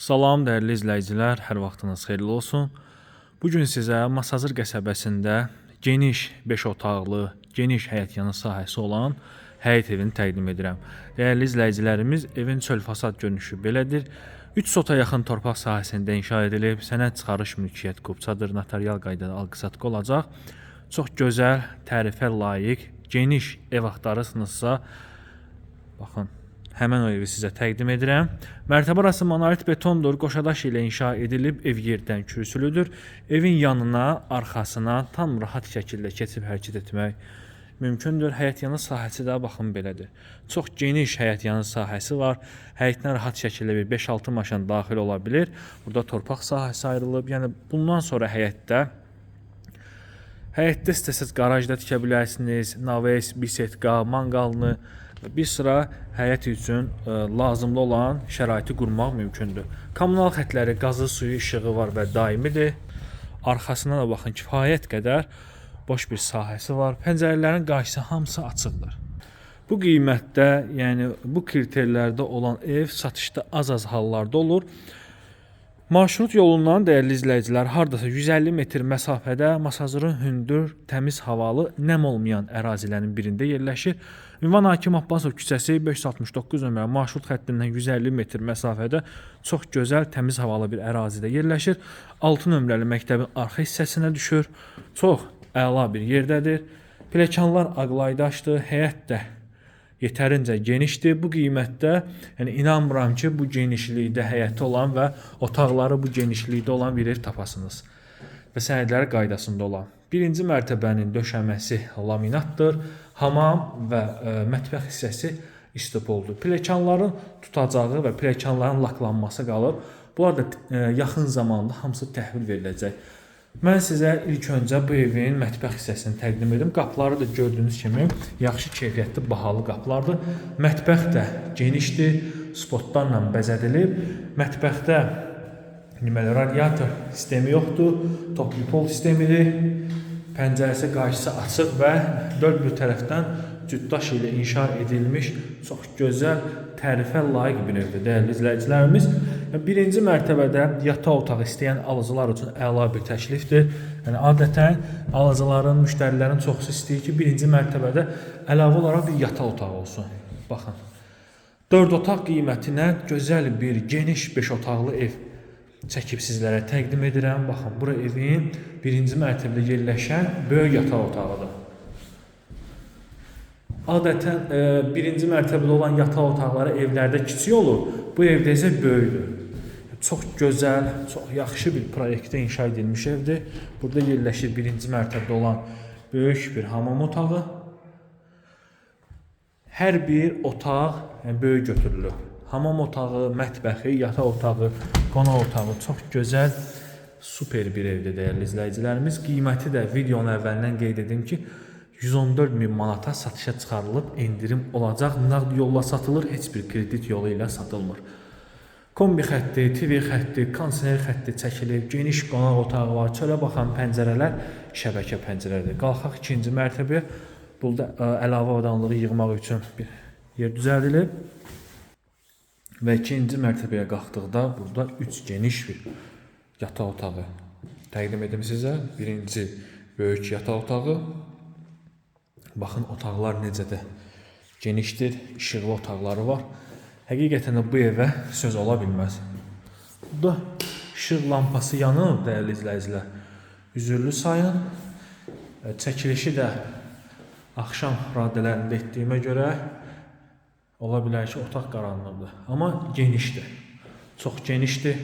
Salam dəyərli izləyicilər, hər vaxtınız xeyirli olsun. Bu gün sizə Masazır qəsəbəsində geniş 5 otaqlı, geniş həyətyanı sahəsi olan həyət evini təqdim edirəm. Dəyərli izləyicilərimiz, evin çöl fasad görünüşü belədir. 3 sota yaxın torpaq sahəsində inşa edilib, sənəd çıxarış mülkiyyət qupçadır, notarial qaydada alqı-satqı olacaq. Çox gözəl, tərifə layiq, geniş ev axtarırsınızsa, Baxın, həmin o evi sizə təqdim edirəm. Mərtəbə arası monolit betondur, qoşadaş ilə inşa edilib, ev yerdən kürsülüdür. Evin yanına, arxasına tam rahat şəkildə keçib hərəkət etmək mümkündür. Həyətyanı sahəsi də baxın belədir. Çox geniş həyətyanı sahəsi var. Həyətinə rahat şəkildə bir 5-6 maşın daxil ola bilər. Burada torpaq sahəsi ayrılıb. Yəni bundan sonra həyətdə Həyətdə istəsəz qarajda tikə bilərsiniz. Naves, bisetka, manqalını və bir sıra həyət üçün ə, lazımlı olan şəraiti qurmaq mümkündür. Kommunal xətləri, qazı, suyu, işığı var və daimidir. Arxasına da baxın kifayət qədər boş bir sahəsi var. Pəncərələrin qarşısı hamısı açıqdır. Bu qiymətdə, yəni bu kriterlərdə olan ev satışda az-az hallarda olur. Marşrut yolundan dəyərli izləyicilər, hardasa 150 metr məsafədə Masazırın hündür, təmiz havalı, nəm olmayan ərazilərin birində yerləşir. Ünvan Hakim Abbasov küçəsi 569 nömrəli marşrut xəttindən 150 metr məsafədə çox gözəl, təmiz havalı bir ərazidə yerləşir. 6 nömrəli məktəbin arxa hissəsinə düşür. Çox əla bir yerdədir. Pilləkənlər ağlaydaşdır, həyət də yetərincə genişdir. Bu qiymətdə, yəni inanmıram ki, bu genişlikdə həyəti olan və otaqları bu genişlikdə olan bir ev tapasınız. Və sənədləri qaydasında olan. Birinci mərtəbənin döşəməsi laminatdır. Hamam və ə, mətbəx hissəsi istipoldur. Pilləkənlərin tutacağı və pilləkənlərin laklanması qalıb. Bunlar da ə, yaxın zamanda hamısı təhvil veriləcək. Mən sizə ilk öncə bu evin mətbəx hissəsini təqdim edim. Qapıları da gördüyünüz kimi yaxşı keyfiyyətli, bahalı qapılardır. Mətbəx də genişdir, spotlarla bəzədilib. Mətbəxdə deməli radiator sistemi yoxdur, toplu pol sistemidir. Pəncərəsi qarşısı açıq və dörd bir tərəfdən cütdaş ilə inşa edilmiş çox gözəl, tərifə layiq bir evdir dəyərli izləyicilərimiz. Birinci mərtəbədə yataq otağı istəyən alıcılar üçün əla bir təklifdir. Yəni adətən alıcıların, müştərilərin çoxusu istəyir ki, birinci mərtəbədə əlavə olaraq bir yataq otağı olsun. Baxın. 4 otaq qiymətinə gözəl bir geniş 5 otaqlı ev çəkib sizlərə təqdim edirəm. Baxın, bura evin birinci mərtəbədə yerləşən böyük yataq otağıdır. Adətən e, birinci mərtəbədə olan yataq otaqları evlərdə kiçik olur. Bu evdə isə böyükdür. Çox gözəl, çox yaxşı bir proyektdə inşa edilmiş evdir. Burada yerləşir birinci mərtəbədə olan böyük bir hamam otağı. Hər bir otaq yəni böyük götürülür. Hamam otağı, mətbəxi, yataq otağı, qonaq otağı çox gözəl, super bir evdir dəyərli izləyicilərimiz. Qiyməti də videonun əvvəlindən qeyd edim ki, 114 min manata satışa çıxarılıb, endirim olacaq. Nağd yolla satılır, heç bir kredit yolu ilə satılmır. Kombi xətti, TV xətti, kondisioner xətti çəkilib, geniş qonaq otağı var, çölə baxan pəncərələr şəbəkə pəncərədir. Qalxaq ikinci mərtəbəyə. Burada ə, əlavə avadanlığı yığmaq üçün bir yer düzəldilib. Və ikinci mərtəbəyə qalxdıqda burada 3 geniş bir yataq otağı təqdim edim sizə. Birinci böyük yataq otağı. Baxın otaqlar necə də genişdir, işıqlı otaqları var. Həqiqətən də bu evə söz ola bilməz. Burada işıq lampası yanıb dəyərli izləyicilər. Üzürlü sayın. E, Çəkilişi də axşam radələrində etdiyimə görə ola bilər ki, otaq qaranlıqdır, amma genişdir. Çox genişdir.